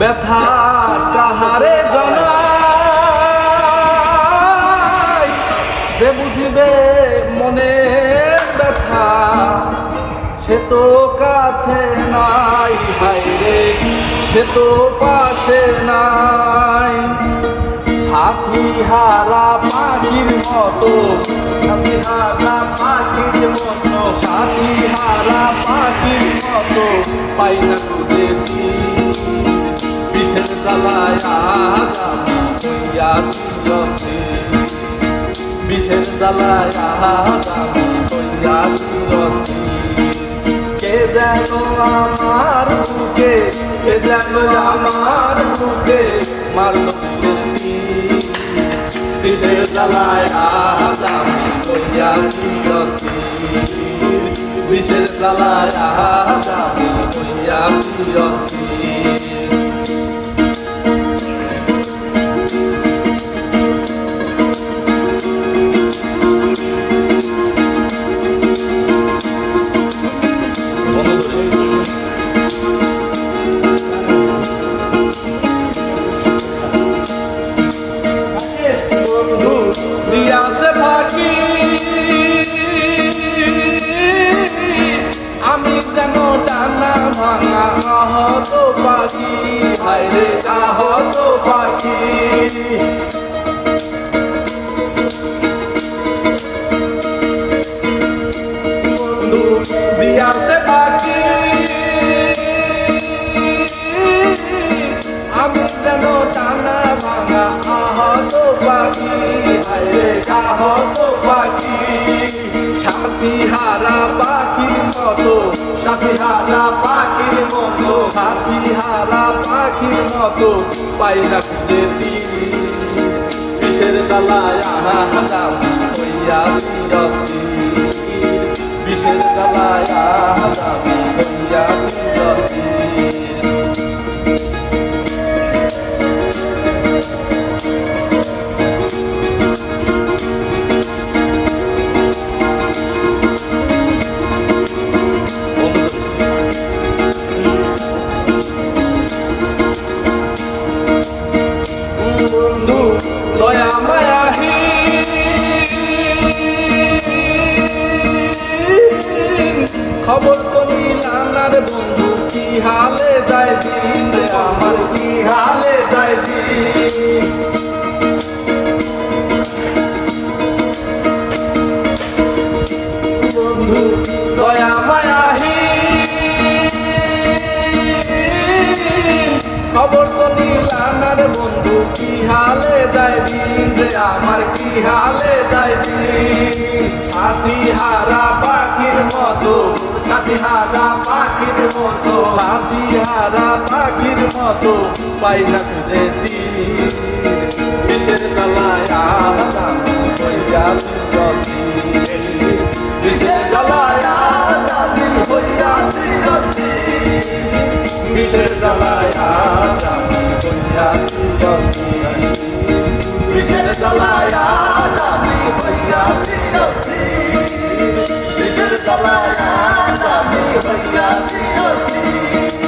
ব্যথা কাহারে জানাই যে বুঝিবে মনে ব্যথা, সে তো কাছে নাই হাইরে সে তো পাশে নাই। সাথী হারা পাখির মতো, সাথী হারা পাখির মতো, সাথী হারা পাখির মতো, পাই না খুঁজে বিশেষ জ্বালায় হইয়া চিরতে বিশেষ জ্বালায় হইয়া চিরতে কে যেন আমার বুকে কে যেন মারল বিশেষ বিশেষ জ্বালায় আগামী হইয়া চিরতে বিশেষ জ্বালায় আগামী হইয়া চিরতে বন্ধু দিয়াছে ফাঁকি আমি যেন ডানা ভাঙা আহত পাখি। হাইরে আহত পাখি। বন্ধু দিয়াছে আমি যেন হারা পাখির মতো, সাথী হারা পাখির মতো, হাতি হারা পাখির মতো পাই না খুঁজে বিষের জ্বালায় আহাদাম হইয়া বিষের জ্বালায় আহা হইয়া দয়া মায়াহি খবর তো নিলানার বন্ধু, কি হালে যায় দিন আমার কি হালে যায় দিন? খবর তো নিলানার বন্ধু, কি হালে যায় দিন রে? আমার কি হালে যায় দিন সাথী হারা পাখির মতো সাথী হারা পাখির মতো সাথী হারা পাখির মতো পাই না খুঁজে দিন বিশের বেলায় আলাদা হইয়া বিশের জ্বালায় আমি হইয়া চিরতি বিশের জ্বালায় আমি হইয়া চিরতি বিশের জ্বালায় আমি হইয়া চিরতি